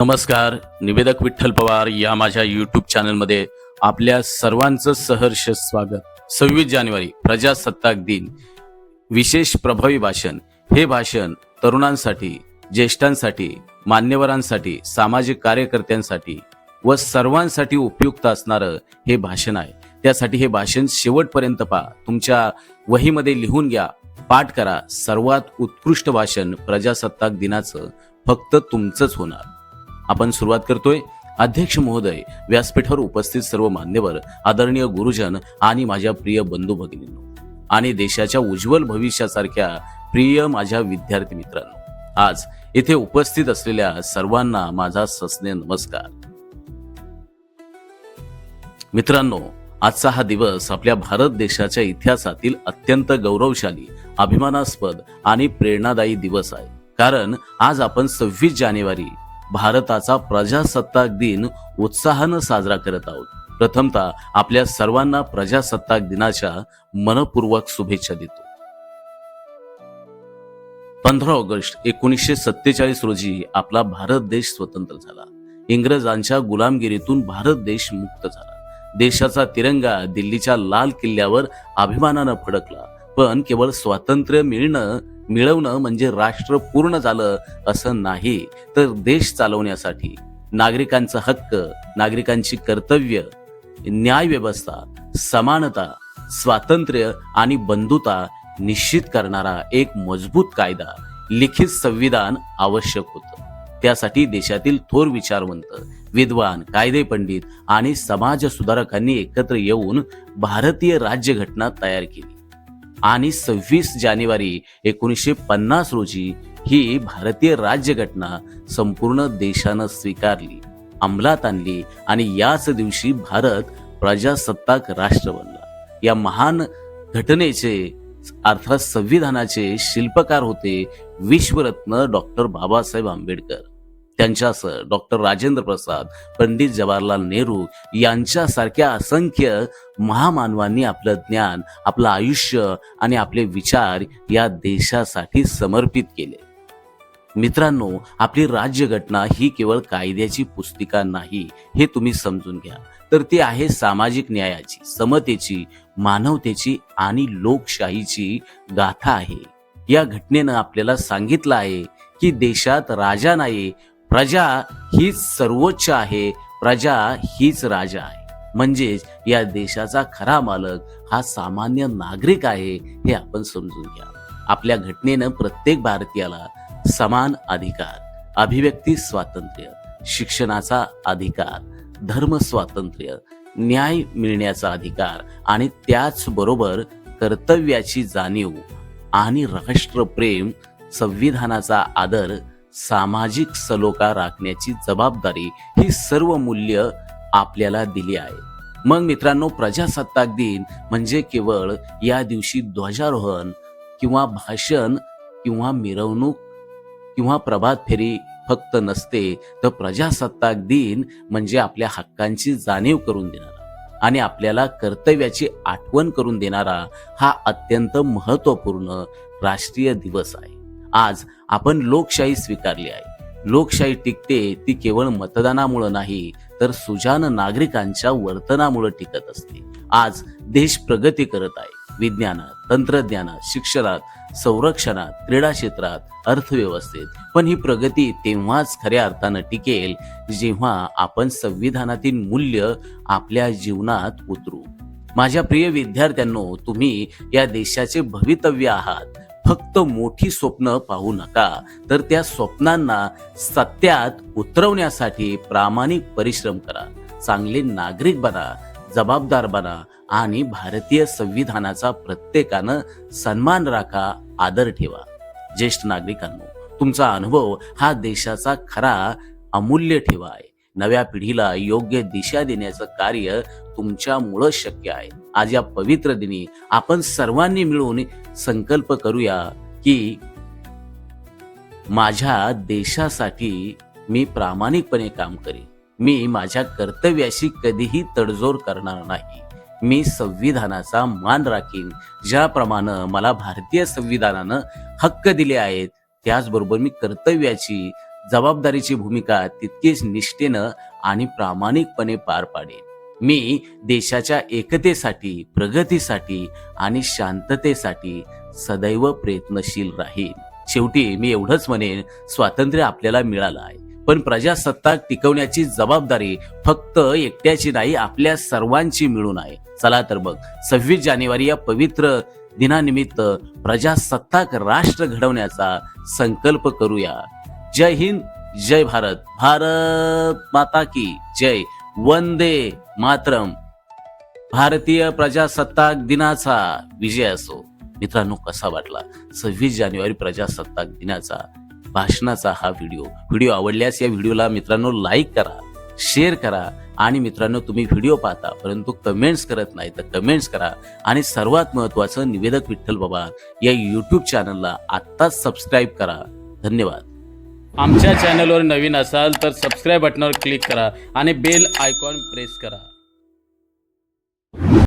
नमस्कार निवेदक विठ्ठल पवार या माझ्या युट्यूब चॅनलमध्ये आपल्या सर्वांचं सहर्ष स्वागत. सव्वीस जानेवारी प्रजासत्ताक दिन. विशेष प्रभावी भाषण. हे भाषण तरुणांसाठी ज्येष्ठांसाठी मान्यवरांसाठी सामाजिक कार्यकर्त्यांसाठी व सर्वांसाठी उपयुक्त असणारं हे भाषण आहे. त्यासाठी हे भाषण शेवटपर्यंत पहा. तुमच्या वहीमध्ये लिहून घ्या. पाठ करा. सर्वात उत्कृष्ट भाषण प्रजासत्ताक दिनाचं. फक्त तुमचंच होणार. आपण सुरुवात करतोय. अध्यक्ष महोदय व्यासपीठावर उपस्थित सर्व मान्यवर आदरणीय गुरुजन आणि माझ्या प्रिय बंधू भगिनींनो आणि देशाच्या उज्ज्वल भविष्यासारख्या प्रिय माझ्या विद्यार्थी मित्रांनो आज इथे उपस्थित असलेल्या सर्वांना माझा सस्ने नमस्कार. मित्रांनो आजचा हा दिवस आपल्या भारत देशाच्या इतिहासातील अत्यंत गौरवशाली अभिमानास्पद आणि प्रेरणादायी दिवस आहे. कारण आज आपण सव्वीस जानेवारी भारताचा प्रजासत्ताक दिन उत्साहानं साजरा करत आहोत. प्रथमतः आपल्या सर्वांना प्रजासत्ताक दिनाच्या मनपूर्वक शुभेच्छा देतो. पंधरा ऑगस्ट एकोणीसशे सत्तेचाळीस रोजी आपला भारत देश स्वतंत्र झाला. इंग्रजांच्या गुलामगिरीतून भारत देश मुक्त झाला. देशाचा तिरंगा दिल्लीच्या लाल किल्ल्यावर अभिमानानं फडकला. पण केवळ स्वातंत्र्य मिळणं मिळवणं म्हणजे राष्ट्र पूर्ण झालं असं नाही. तर देश चालवण्यासाठी नागरिकांचा हक्क नागरिकांची कर्तव्य न्याय व्यवस्था समानता स्वातंत्र्य आणि बंधुता निश्चित करणारा एक मजबूत कायदा लिखित संविधान आवश्यक होतं. त्यासाठी देशातील थोर विचारवंत विद्वान कायदे पंडित आणि समाज सुधारकांनी एकत्र येऊन भारतीय राज्यघटना तयार केली. आणि सव्वीस जानेवारी एकोणीसशे पन्नास रोजी ही भारतीय राज्यघटना संपूर्ण देशानं स्वीकारली अंमलात आणली आणि याच दिवशी भारत प्रजासत्ताक राष्ट्र बनला. या महान घटनेचे अर्थात संविधानाचे शिल्पकार होते विश्वरत्न डॉक्टर बाबासाहेब आंबेडकर. त्यांच्यासह डॉक्टर राजेंद्र प्रसाद पंडित जवाहरलाल नेहरू यांच्यासारख्या असंख्य महामानवांनी आपलं ज्ञान आपलं आयुष्य आणि आपले विचार या देशासाठी समर्पित केले. मित्रांनो आपली राज्यघटना ही केवळ कायद्याची पुस्तिका नाही हे तुम्ही समजून घ्या. तर ती आहे सामाजिक न्यायाची समतेची मानवतेची आणि लोकशाहीची गाथा आहे. या घटनेनं आपल्याला सांगितलं आहे की देशात राजा नाही प्रजा हीच सर्वोच्च आहे. प्रजा हीच राजा आहे. म्हणजेच या देशाचा खरा मालक हा सामान्य नागरिक आहे हे आपण समजून घ्या. आपल्या घटनेनं प्रत्येक भारतीयाला समान अधिकार अभिव्यक्ती स्वातंत्र्य शिक्षणाचा अधिकार धर्म स्वातंत्र्य न्याय मिळण्याचा अधिकार आणि त्याचबरोबर कर्तव्याची जाणीव आणि राष्ट्रप्रेम संविधानाचा आदर सामाजिक सलोखा राखण्याची जबाबदारी ही सर्व मूल्य आपल्याला दिली आहे. मग मित्रांनो प्रजासत्ताक दिन म्हणजे केवळ या दिवशी ध्वजारोहण किंवा भाषण किंवा मिरवणूक किंवा प्रभात फेरी फक्त नसते तर प्रजासत्ताक दिन म्हणजे आपल्या हक्कांची जाणीव करून देणारा आणि आपल्याला कर्तव्याची आठवण करून देणारा हा अत्यंत महत्त्वपूर्ण राष्ट्रीय दिवस आहे. आज आपण लोकशाही स्वीकारली आहे. लोकशाही टिकते ती केवळ मतदानामुळे नाही तर सुजान नागरिकांच्या वर्तनामुळे टिकत असते. आज देश प्रगती करत आहे. विज्ञानात तंत्रज्ञानात शिक्षणात संरक्षणात क्रीडा क्षेत्रात अर्थव्यवस्थेत. पण ही प्रगती तेव्हाच खऱ्या अर्थानं टिकेल जेव्हा आपण संविधानातील मूल्य आपल्या जीवनात उतरू. माझ्या प्रिय विद्यार्थ्यांनो तुम्ही या देशाचे भवितव्य आहात. फक्त मोठी स्वप्न पाहू नका. तर त्या स्वप्नांना सत्यात उतरवण्यासाठी प्रामाणिक परिश्रम करा. चांगले नागरिक बना जबाबदार बना आणि भारतीय संविधानाचा प्रत्येकानं सन्मान राखा आदर ठेवा. ज्येष्ठ नागरिकांनो तुमचा अनुभव हा देशाचा खरा अमूल्य ठेवा आहे. नव्या पिढीला योग्य दिशा देण्याचं कार्य तुमच्यामुळं शक्य आहे. आज या पवित्र दिनी आपण सर्वांनी मिळून संकल्प करूया की माझ्या देशासाठी मी प्रामाणिकपणे काम करेन. मी माझ्या कर्तव्याशी कधीही तडजोड करणार नाही. मी संविधानाचा मान राखीन. ज्याप्रमाणे मला भारतीय संविधानानं हक्क दिले आहेत त्याचबरोबर मी कर्तव्याची जबाबदारीची भूमिका तितकीच निष्ठेनं आणि प्रामाणिकपणे पार पाडेन. मी देशाच्या एकतेसाठी प्रगतीसाठी आणि शांततेसाठी सदैव प्रयत्नशील राहीन. शेवटी मी एवढंच म्हणेन स्वातंत्र्य आपल्याला मिळालं आहे. पण प्रजासत्ताक टिकवण्याची जबाबदारी फक्त एकट्याची नाही आपल्या सर्वांची मिळून आहे. चला तर मग सव्वीस जानेवारी या पवित्र दिनानिमित्त प्रजासत्ताक राष्ट्र घडवण्याचा संकल्प करूया. जय हिंद जय भारत. भारत माता की जय. वंदे मात्र भारतीय प्रजासत्ताक दिनाचा विजय असो. मित्रांनो कसा वाटला? सव्वीस जानेवारी प्रजासत्ताक दिनाचा भाषणाचा हा व्हिडिओ. व्हिडिओ आवडल्यास या व्हिडिओला मित्रांनो लाईक करा शेअर करा आणि मित्रांनो तुम्ही व्हिडिओ पाहता परंतु कमेंट्स करत नाही तर कमेंट्स करा. आणि सर्वात महत्वाचं निवेदक विठ्ठल बाबा या यूट्यूब चॅनलला आत्ताच सबस्क्राईब करा. धन्यवाद. आमच्या चॅनलवर नवीन असाल तर सबस्क्राईब बटनावर क्लिक करा आणि बेल आयकॉन प्रेस करा.